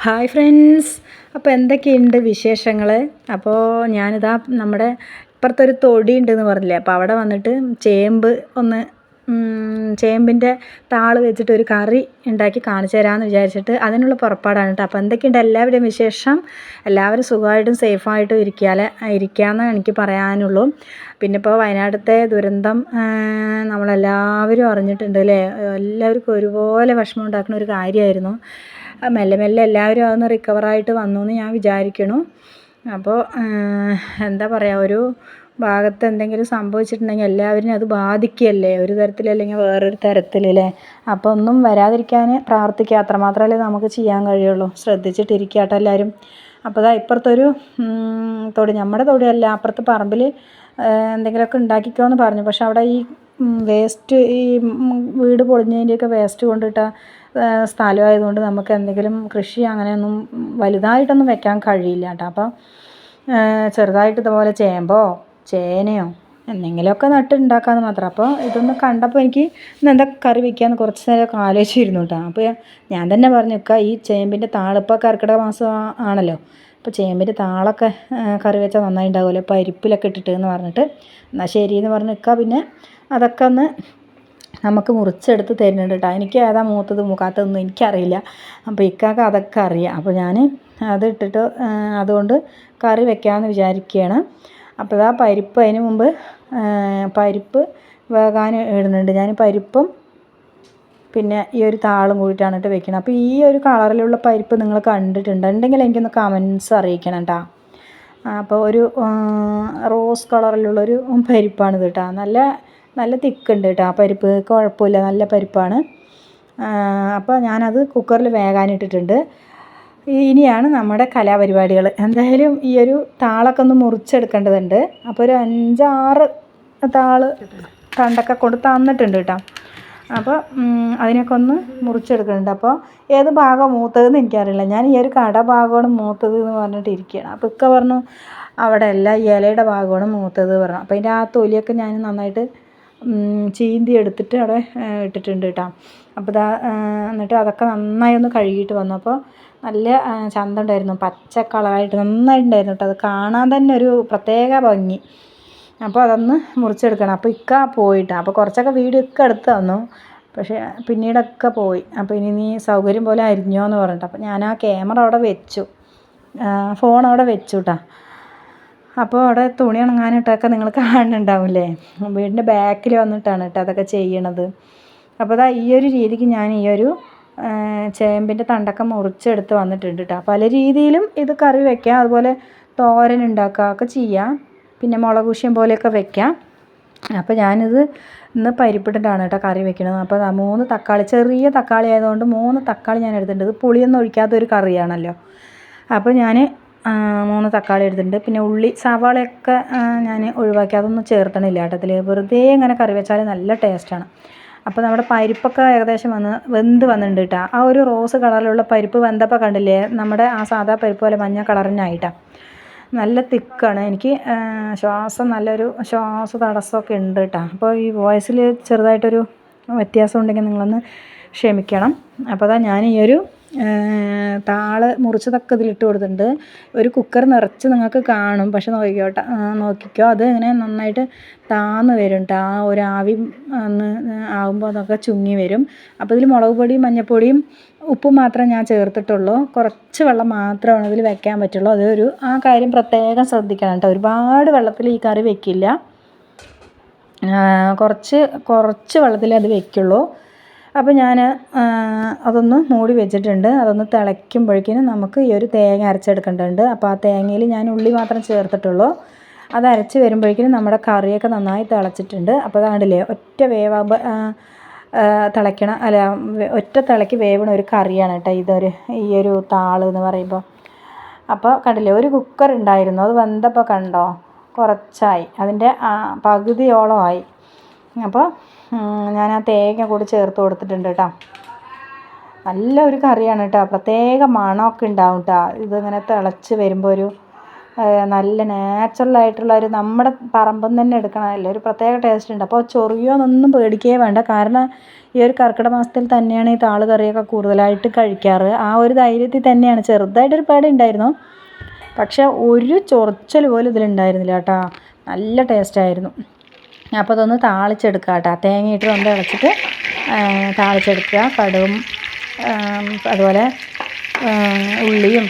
Hi friends. അപ്പോൾ എന്തൊക്കെയുണ്ട് വിശേഷങ്ങൾ അപ്പോൾ ഞാനിതാ നമ്മുടെ ഇപ്പുറത്തൊരു തൊടി ഉണ്ടെന്ന് പറഞ്ഞില്ലേ? അപ്പോൾ അവിടെ വന്നിട്ട് ചേമ്പ് ഒന്ന് ചേമ്പിന്റെ താൾ വെച്ചിട്ട് ഒരു കറി ഉണ്ടാക്കി കാണിച്ചു തരാമെന്ന് വിചാരിച്ചിട്ട് അതിനുള്ള പുറപ്പാടാണ് കേട്ടോ. അപ്പോൾ എന്തൊക്കെയുണ്ട് എല്ലാവരുടെയും വിശേഷം? എല്ലാവരും സുഖമായിട്ടും സേഫായിട്ടും ഇരിക്കാലെ ഇരിക്കാമെന്ന് എനിക്ക് പറയാനുള്ളൂ. പിന്നെ ഇപ്പോൾ വയനാട്ടിലത്തെ ദുരന്തം നമ്മളെല്ലാവരും അറിഞ്ഞിട്ടുണ്ട് അല്ലേ? എല്ലാവർക്കും ഒരുപോലെ വിഷമം ഉണ്ടാക്കുന്ന ഒരു കാര്യമായിരുന്നു. മെല്ലെ മെല്ലെ എല്ലാവരും അതൊന്ന് റിക്കവറായിട്ട് വന്നു എന്ന് ഞാൻ വിചാരിക്കണു. അപ്പോൾ എന്താ പറയുക ഒരു ഭാഗത്ത് എന്തെങ്കിലും സംഭവിച്ചിട്ടുണ്ടെങ്കിൽ എല്ലാവരും അത് ബാധിക്കുകയല്ലേ? ഒരു തരത്തിലല്ലെങ്കിൽ വേറൊരു തരത്തിലല്ലേ? അപ്പോൾ ഒന്നും വരാതിരിക്കാൻ പ്രാർത്ഥിക്കുക. അത്രമാത്രമല്ലേ നമുക്ക് ചെയ്യാൻ കഴിയുള്ളൂ. ശ്രദ്ധിച്ചിട്ടിരിക്കുക കേട്ടോ എല്ലാവരും അപ്പോൾ അതാ ഇപ്പുറത്തൊരു തൊടി നമ്മുടെ തൊടിയല്ല അപ്പുറത്ത് പറമ്പിൽ എന്തെങ്കിലുമൊക്കെ ഉണ്ടാക്കിക്കോ എന്ന് പറഞ്ഞു. പക്ഷെ അവിടെ ഈ വേസ്റ്റ് ഈ വീട് പൊളിഞ്ഞതിന്റെയൊക്കെ വേസ്റ്റ് കൊണ്ടിട്ട സ്ഥലമായതുകൊണ്ട് നമുക്ക് എന്തെങ്കിലും കൃഷി അങ്ങനെയൊന്നും വലുതായിട്ടൊന്നും വെക്കാൻ കഴിയില്ല കേട്ടോ. അപ്പോൾ ചെറുതായിട്ട് ഇതുപോലെ ചേമ്പോ ചേനയോ എന്തെങ്കിലുമൊക്കെ നട്ടുണ്ടാക്കാന്ന് മാത്രം. അപ്പോൾ ഇതൊന്ന് കണ്ടപ്പോൾ എനിക്ക് ഇന്ന് എന്താ കറി വെക്കാമെന്ന് കുറച്ച് നേരമൊക്കെ ആലോചിച്ചിരുന്നു കേട്ടോ. അപ്പോൾ ഞാൻ തന്നെ പറഞ്ഞു നിൽക്കുക ഈ ചേമ്പിന്റെ താളിപ്പോൾ കർക്കിടക മാസം ആണല്ലോ. അപ്പോൾ ചേമ്പിന്റെ താളൊക്കെ കറി വെച്ചാൽ നന്നായി ഉണ്ടാവുമല്ലോ. പരിപ്പിലൊക്കെ ഇട്ടിട്ട് എന്ന് പറഞ്ഞിട്ട്. എന്നാൽ ശരി എന്ന് പറഞ്ഞ് നിൽക്കുക പിന്നെ അതൊക്കെ ഒന്ന് നമുക്ക് മുറിച്ചെടുത്ത് തരുന്നുണ്ട് കേട്ടോ എനിക്ക് ഏതാ മൂത്തത് മുക്കാത്തതൊന്നും എനിക്കറിയില്ല. അപ്പോൾ ഇക്കാക്ക് അതൊക്കെ അറിയാം. അപ്പോൾ ഞാൻ അത് ഇട്ടിട്ട് അതുകൊണ്ട് കറി വെക്കാമെന്ന് വിചാരിക്കുകയാണ്. അപ്പോൾ ഇതാ പരിപ്പ് അതിന് മുമ്പ് പരിപ്പ് വേകാൻ ഇടുന്നുണ്ട്. ഞാൻ പരിപ്പും പിന്നെ ഈ ഒരു താളും കൂടിയിട്ടാണ് ഇട്ട് വെക്കുന്നത് അപ്പോൾ ഈ ഒരു കളറിലുള്ള പരിപ്പ് നിങ്ങൾ കണ്ടിട്ടുണ്ട്. ഉണ്ടെങ്കിൽ എനിക്കൊന്ന് കമൻസ് അറിയിക്കണം കേട്ടോ അപ്പോൾ ഒരു റോസ് കളറിലുള്ളൊരു പരിപ്പാണിത് കേട്ടോ നല്ല നല്ല തിക്കുണ്ട് കേട്ടോ ആ പരിപ്പ് കുഴപ്പമില്ല. നല്ല പരിപ്പാണ്. അപ്പോൾ ഞാനത് കുക്കറിൽ വേകാനിട്ടിട്ടുണ്ട്. ഇനിയാണ് നമ്മുടെ കലാപരിപാടികൾ എന്തായാലും ഈ ഒരു താളൊക്കെ ഒന്ന് മുറിച്ചെടുക്കേണ്ടതുണ്ട്. അപ്പോൾ ഒരു അഞ്ചാറ് താൾ തണ്ടൊക്കെ കൊണ്ട് തന്നിട്ടുണ്ട് കേട്ടോ അപ്പോൾ അതിനൊക്കെ ഒന്ന് മുറിച്ചെടുക്കുന്നുണ്ട് അപ്പോൾ ഏത് ഭാഗം മൂത്തതെന്ന് എനിക്കറിയില്ല. ഞാൻ ഈ ഒരു കട ഭാഗമാണ് മൂത്തത് എന്ന് പറഞ്ഞിട്ട് ഇരിക്കുകയാണ്. അപ്പോൾ ഇക്ക പറഞ്ഞു അവിടെ അല്ല ഇലയുടെ ഭാഗമാണ് മൂത്തത് പറഞ്ഞു. അപ്പോൾ അതിന്റെ ആ തൊലിയൊക്കെ ഞാൻ നന്നായിട്ട് ചീന്തി എടുത്തിട്ട് അവിടെ ഇട്ടിട്ടുണ്ട് കേട്ടോ അപ്പോൾ ഇതാ എന്നിട്ട് അതൊക്കെ നന്നായി ഒന്ന് കഴുകിയിട്ട് വന്നു. അപ്പോൾ നല്ല ആ, ചന്തം ഉണ്ടായിരുന്നു പച്ച കളറായിട്ട് നന്നായിട്ടുണ്ടായിരുന്നു കേട്ടോ അത് കാണാൻ തന്നെ ഒരു പ്രത്യേക ഭംഗി. അപ്പോൾ അതൊന്ന് മുറിച്ചെടുക്കണം. അപ്പോൾ ഇക്ക പോയിട്ട്. അപ്പോൾ കുറച്ചൊക്കെ വീട് ഇക്ക എടുത്ത് തന്നു. പക്ഷേ പിന്നീടൊക്കെ പോയി. അപ്പോൾ ഇനി നീ സൗകര്യം പോലെ അരിഞ്ഞോ എന്ന് പറഞ്ഞിട്ട്. അപ്പോൾ ഞാൻ ആ ക്യാമറ അവിടെ വെച്ചു. ഫോൺ അവിടെ വെച്ചു കേട്ടോ അപ്പോൾ അവിടെ തുണി ഉണങ്ങാനിട്ടൊക്കെ നിങ്ങൾ കാണുന്നുണ്ടാവില്ലേ? വീടിന്റെ ബാക്കിൽ വന്നിട്ടാണ് കേട്ടോ അതൊക്കെ ചെയ്യണത്. അപ്പോൾ അതാ ഈ ഒരു രീതിക്ക് ഞാൻ ഈ ഒരു ചേമ്പിന്റെ തണ്ടൊക്കെ മുറിച്ചെടുത്ത് വന്നിട്ടുണ്ട് കേട്ടോ പല രീതിയിലും ഇത് കറി വെക്കാം. അതുപോലെ തോരൻ ഉണ്ടാക്കുക ഒക്കെ ചെയ്യാം. പിന്നെ മുളക് കുശ്യം പോലെയൊക്കെ വെക്കാം. അപ്പോൾ ഞാനിത് ഇന്ന് പരിപ്പിട്ടിട്ടാണ് കേട്ടോ കറി വെക്കണത്. അപ്പോൾ മൂന്ന് തക്കാളി ചെറിയ തക്കാളി ആയതുകൊണ്ട് മൂന്ന് തക്കാളി ഞാൻ എടുത്തിട്ടുണ്ട്. ഇത് പുളിയൊന്നും ഒഴിക്കാത്ത ഒരു കറിയാണല്ലോ. അപ്പോൾ ഞാൻ മൂന്ന് തക്കാളി എടുത്തിട്ടുണ്ട്. പിന്നെ ഉള്ളി സവാളയൊക്കെ ഞാൻ ഒഴിവാക്കി. അതൊന്നും ചേർത്തണില്ല കേട്ടോ വെറുതെ ഇങ്ങനെ കറി വെച്ചാൽ നല്ല ടേസ്റ്റാണ്. അപ്പോൾ നമ്മുടെ പരിപ്പൊക്കെ ഏകദേശം വന്ന് വെന്ത് വന്നിട്ടുണ്ട് കേട്ടോ. ആ ഒരു റോസ് കളറിലുള്ള പരിപ്പ് വെന്തപ്പോൾ കണ്ടില്ലേ? നമ്മുടെ ആ സാധാ പരിപ്പ് പോലെ മഞ്ഞ കളറിനായിട്ടാണ് നല്ല തിക്കാണ് എനിക്ക്. ശ്വാസം നല്ലൊരു ശ്വാസ തടസ്സമൊക്കെ ഉണ്ട് കേട്ടോ. അപ്പോൾ ഈ വോയിസിൽ ചെറുതായിട്ടൊരു വ്യത്യാസം ഉണ്ടെങ്കിൽ നിങ്ങളൊന്ന് ക്ഷമിക്കണം. അപ്പോൾ അതാ ഞാൻ ഈ ഒരു താൾ മുറിച്ചതൊക്കെ ഇതിലിട്ട് കൊടുത്തിട്ടുണ്ട്. ഒരു കുക്കർ നിറച്ച് നിങ്ങൾക്ക് കാണും. പക്ഷെ നോക്കിക്കോട്ടെ നോക്കിക്കോ. അത് ഇങ്ങനെ നന്നായിട്ട് താന്ന് വരും ആ ഒരു ആവി ആകുമ്പോൾ അതൊക്കെ ചുങ്ങി വരും. അപ്പോൾ ഇതിൽ മുളക് പൊടിയും മഞ്ഞൾപ്പൊടിയും ഉപ്പും മാത്രമേ ഞാൻ ചേർത്തിട്ടുള്ളൂ. കുറച്ച് വെള്ളം മാത്രമാണ് ഇതിൽ വെക്കാൻ പറ്റുള്ളൂ. അതൊരു ആ കാര്യം പ്രത്യേകം ശ്രദ്ധിക്കണം കേട്ടോ ഒരുപാട് വെള്ളത്തിൽ ഈ കറി വെക്കില്ല. കുറച്ച് കുറച്ച് വെള്ളത്തിലേ അത് വെക്കുള്ളൂ. അപ്പോൾ ഞാൻ അതൊന്ന് മൂടി വെച്ചിട്ടുണ്ട്. അതൊന്ന് തിളയ്ക്കുമ്പോഴേക്കിനും നമുക്ക് ഈ ഒരു തേങ്ങ അരച്ചെടുക്കേണ്ടതുണ്ട്. അപ്പോൾ ആ തേങ്ങയിൽ ഞാൻ ഉള്ളി മാത്രം ചേർത്തിട്ടുള്ളൂ. അത് അരച്ച് വരുമ്പോഴേക്കിനും നമ്മുടെ കറിയൊക്കെ നന്നായി തിളച്ചിട്ടുണ്ട്. അപ്പോൾ അതാണ്ടില്ലേ ഒറ്റ വേവാകുമ്പോൾ തിളയ്ക്കണ അല്ല ഒറ്റ തിളയ്ക്ക് വേവണ ഒരു കറിയാണ് കേട്ടോ ഇതൊരു ഈ ഒരു താൾ എന്ന് പറയുമ്പോൾ അപ്പോൾ കണ്ടില്ലേ ഒരു കുക്കർ ഉണ്ടായിരുന്നു. അത് വെന്തപ്പോൾ കണ്ടോ? കുറച്ചായി. അതിന്റെ പകുതിയോളമായി. അപ്പോൾ ഞാൻ ആ തേങ്ങ കൂടി ചേർത്ത് കൊടുത്തിട്ടുണ്ട് കേട്ടോ. നല്ല ഒരു കറിയാണ് കേട്ടോ. പ്രത്യേക മണമൊക്കെ ഉണ്ടാവും കേട്ടോ. ഇതിങ്ങനെ തിളച്ച് വരുമ്പോൾ ഒരു നല്ല നാച്ചുറൽ ആയിട്ടുള്ള ഒരു നമ്മുടെ പറമ്പിൽ തന്നെ എടുക്കണതല്ലേ ഒരു പ്രത്യേക ടേസ്റ്റ് ഉണ്ട്. അപ്പോൾ ചൊറിയോന്നൊന്നും പേടിക്കുകയേ വേണ്ട. കാരണം ഈ ഒരു കർക്കിടക മാസത്തിൽ തന്നെയാണ് ഈ താൾ കറിയൊക്കെ കൂടുതലായിട്ട് കഴിക്കാറ്. ആ ഒരു ധൈര്യത്തിൽ തന്നെയാണ്. ചെറുതായിട്ടൊരു പേടി ഉണ്ടായിരുന്നു. പക്ഷേ ഒരു ചൊറിച്ചൽ പോലും ഇതിലുണ്ടായിരുന്നില്ല കേട്ടോ. നല്ല ടേസ്റ്റായിരുന്നു അപ്പോൾ അതൊന്ന് താളിച്ചെടുക്കുക കേട്ടോ. തേങ്ങയിട്ട് ഒന്ന് ഇളച്ചിട്ട് താളിച്ചെടുക്കുക. കടുകും അതുപോലെ ഉള്ളിയും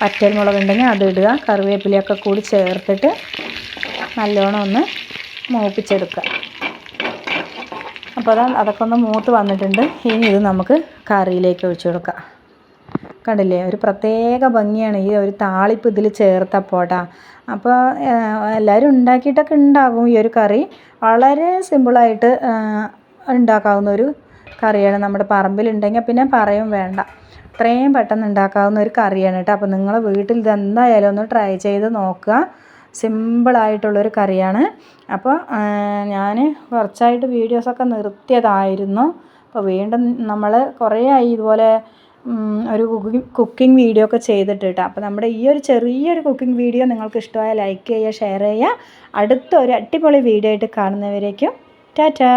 പറ്റൽമുളകുണ്ടെങ്കിൽ അത് ഇടുക. കറിവേപ്പിലയൊക്കെ കൂടി ചേർത്തിട്ട് നല്ലോണം ഒന്ന് മൂപ്പിച്ചെടുക്കുക. അപ്പോൾ അതാ അതൊക്കെ ഒന്ന് മൂത്ത് വന്നിട്ടുണ്ട്. ഇനി ഇത് നമുക്ക് കറിയിലേക്ക് ഒഴിച്ചു കൊടുക്കാം. കണ്ടില്ലേ? ഒരു പ്രത്യേക ഭംഗിയാണ് ഈ ഒരു താളിപ്പ് ഇതിൽ ചേർത്തപ്പോട്ടാ അപ്പോൾ എല്ലാവരും ഉണ്ടാക്കിയിട്ടൊക്കെ ഉണ്ടാകും ഈ ഒരു കറി. വളരെ സിമ്പിളായിട്ട് ഉണ്ടാക്കാവുന്ന ഒരു കറിയാണ് നമ്മുടെ പറമ്പിലുണ്ടെങ്കിൽ പിന്നെ പറയും വേണ്ട. അത്രയും പെട്ടെന്ന് ഉണ്ടാക്കാവുന്ന ഒരു കറിയാണ് കേട്ടോ. അപ്പോൾ നിങ്ങൾ വീട്ടിൽ ഇത് എന്തായാലും ഒന്ന് ട്രൈ ചെയ്ത് നോക്കുക. സിമ്പിളായിട്ടുള്ളൊരു കറിയാണ്. അപ്പോൾ ഞാൻ കുറച്ചായിട്ട് വീഡിയോസൊക്കെ നിർത്തിയതായിരുന്നു. അപ്പോൾ വീണ്ടും നമ്മൾ കുറേ ആയി ഇതുപോലെ ഒരു കുക്കിംഗ് വീഡിയോ ഒക്കെ ചെയ്തിട്ട് കേട്ടോ അപ്പോൾ നമ്മുടെ ഈ ഒരു ചെറിയൊരു കുക്കിംഗ് വീഡിയോ നിങ്ങൾക്ക് ഇഷ്ടമായ ലൈക്ക് ചെയ്യുക ഷെയർ ചെയ്യുക. അടുത്ത ഒരു അടിപൊളി വീഡിയോ ആയിട്ട് കാണുന്നവരേക്കും ടാറ്റാ.